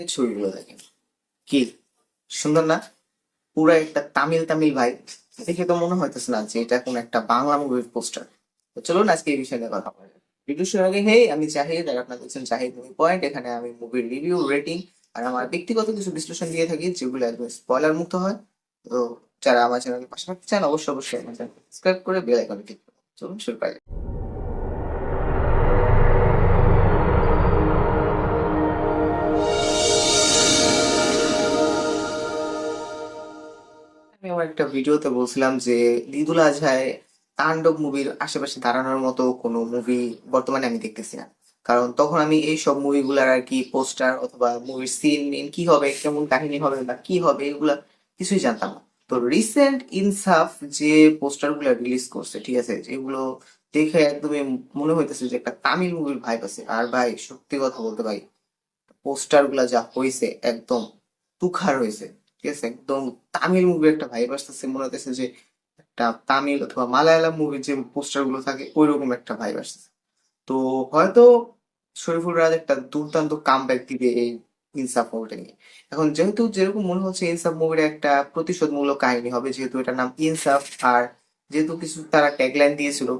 এই ছবিগুলো দেখেন কি? সুন্দর না? পুরো একটা তামিল তামিল ভাই দেখে তো মনে হইতেছে না যে এটা কোন একটা বাংলা মুভির পোস্টার তো চলুন আজকে এই বিষয়ে কথা বলা। ভিডিও শুরু আগে হে আমি জাহিদ, আর আপনারা দেখছেন জাহিদ মুভি পয়েন্ট এখানে আমি মুভির রিভিউ রেটিং আর আমার ব্যক্তিগত কিছু বিশ্লেষণ দিয়ে থাকি, যেগুলো একদম স্পয়লার মুক্ত হয়। তো যারা আমার চ্যানেলের পাশে থাকতে চান, অবশ্যই অবশ্যই আমার চ্যানেল সাবস্ক্রাইব করে বেল আইকনে ক্লিক করুন। চলুন শুরু করা আমি আমার একটা ভিডিওতে বলছিলাম যে ঈদুল আজহায় তাণ্ডব মুভির আশেপাশে দাঁড়ানোর মতো কোনো মুভি বর্তমানে আমি দেখতেছি না। কারণ তখন আমি এই সব মুভিগুলার আর কি পোস্টার অথবা মুভির সিন কি হবে, কেমন কাহিনী হবে বা কি হবে, এগুলা কিছুই জানতাম না। তো রিসেন্ট ইনসাফ যে পোস্টারগুলা রিলিজ করছে, ঠিক আছে, যেগুলো দেখে একদমই মনে হইতেছে যে একটা তামিল মুভির ভাইব আছে। আর ভাই, সত্যি কথা বলতে ভাই পোস্টারগুলা যা হয়েছে একদম তুখার হয়েছে ঠিক একদম তামিল মুভির একটা ভাইব আসতেছে, মনে হতেছে যে একটা তামিল অথবা মালায়ালাম মুভির যে পোস্টারগুলো থাকে, ওইরকম একটা ভাইব আসতেছে। তো হয়তো শরীফুল রাজ একটা দুর্দান্ত কাম ব্যাক দিবে এই ইনসাফ মুভিটা নিয়ে। এখন যেহেতু যেরকম মনে হচ্ছে ইনসাফ মুভির একটা প্রতিশোধমূলক কাহিনী হবে, যেহেতু এটার নাম ইনসাফ, আর যেহেতু কিছু তারা ট্যাগলাইন দিয়েছিল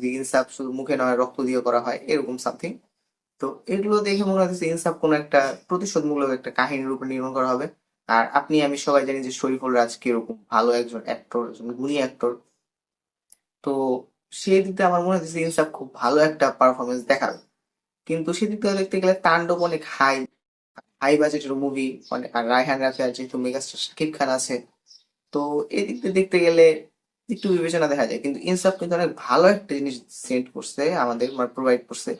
যে ইনসাফ শুধু মুখে নয়, রক্ত দিয়ে করা হয়, এরকম সামথিং তো এগুলো দেখে মনে হচ্ছে ইনসাফ কোনো একটা প্রতিশোধমূলক একটা কাহিনীর উপর নির্মাণ করা হবে। আর আপনি, আমি সবাই জানি যে শরীফুল রাজ কীরকম ভালো একজন অ্যাক্টর একজন গুণী অ্যাক্টর তো সেই দিক আমার মনে হচ্ছে ইনসাফ খুব ভালো একটা পারফরমেন্স দেখাবে। কিন্তু সেদিক থেকে দেখতে গেলে তাণ্ডব অনেক হাই হাই বাজেটের মুভি অনেক আর রায়হান রাফি যেহেতু মেগাস্টার শাকিব খান আছে, তো এদিক দিয়ে দেখতে গেলে একটু বিবেচনা দেখা যায়। কিন্তু ইনসাফ কিন্তু অনেক ভালো একটা জিনিস সেন্ড করছে, আমাদের মানে প্রোভাইড করছে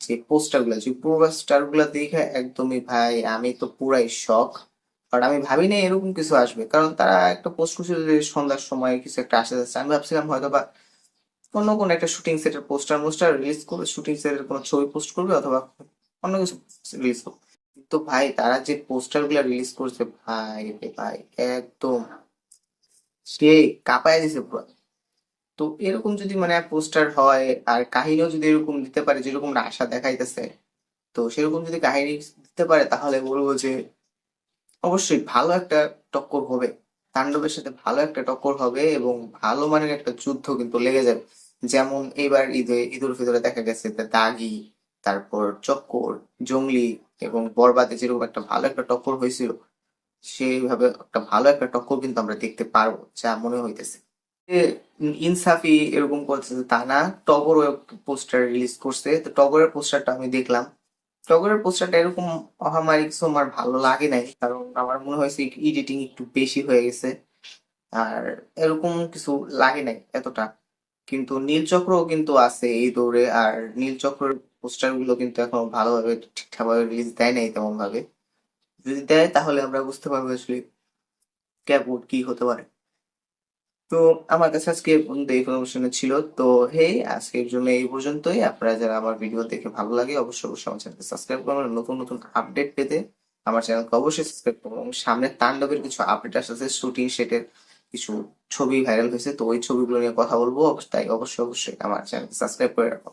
যে পোস্টারগুলা, যে পোস্টারগুলা দেখে একদমই ভাই, আমি তো পুরাই শখ কারণ আমি ভাবিনি এরকম কিছু আসবে। কারণ তারা একটা পোস্ট করছিল যে সন্ধ্যার সময় কিছু একটা আসতে যাচ্ছে। আমি ভাবছিলাম হয়তো বা অন্য কোনো একটা শুটিং সেটের পোস্টার মোস্টার রিলিজ করবে শুটিং সেটের কোনো ছবি পোস্ট করবে অথবা অন্য কিছু রিলিজ করবে। তো ভাই, তারা যে পোস্টারগুলা রিলিজ করছে, ভাই রে ভাই, একদম সে কাঁপায় দিছে পুরো। তো এরকম যদি মানে পোস্টার হয়, আর কাহিনীও যদি এরকম দিতে পারে, যেরকম আশা দেখাইতেছে, তো সেরকম যদি কাহিনী দিতে পারে, তাহলে বলব যে অবশ্যই ভালো একটা টক্কর হবে। তাণ্ডবের সাথে ভালো একটা টক্কর হবে এবং ভালো মানের একটা যুদ্ধ কিন্তু লেগে যাবে। যেমন এবার ঈদে, ঈদুল ফিতরে দেখা গেছে দাগি, তারপর চক্কর, জঙ্গলি এবং বরবাদে যেরকম একটা ভালো একটা টক্কর হয়েছিল, সেইভাবে একটা ভালো একটা টক্কর কিন্তু আমরা দেখতে পারব, যা মনে হইতেছে। ইনসাফি এরকম করতেছে তা না, টগরও পোস্টার রিলিজ করছে। তো টগরের পোস্টারটা আমি দেখলাম। টগরের পোস্টারটা এরকম অহামারি কিছু আমার ভালো লাগে নাই, কারণ আমার মনে হয়েছে এডিটিং একটু বেশি হয়ে গেছে। আর এরকম কিছু লাগে নাই এতটা। কিন্তু নীলচক্রও কিন্তু আছে এই দৌড়ে, আর নীলচক্রের পোস্টারগুলো কিন্তু এখনও ভালোভাবে ঠিকঠাক ভাবে রিলিজ দেয় নাই তেমন ভাবে যদি দেয় তাহলে আমরা বুঝতে পারব আসলে কেমন কি হতে পারে। তো আমার কাছে আজকে পর্যন্ত এই ইনফরমেশন ছিল। তো হে, আজকের জন্য এই পর্যন্তই। আপনারা যারা আমার ভিডিও দেখে ভালো লাগে, অবশ্যই অবশ্যই আমার চ্যানেলকে সাবস্ক্রাইব করবেন নতুন নতুন আপডেট পেতে আমার চ্যানেলকে অবশ্যই সাবস্ক্রাইব করবেন। এবং সামনে তাণ্ডবের কিছু আপডেট আসছে শুটিং সেটের কিছু ছবি ভাইরাল হয়েছে। তো ওই ছবিগুলো নিয়ে কথা বলব। তাই অবশ্যই অবশ্যই আমার চ্যানেলকে সাবস্ক্রাইব করে রাখো।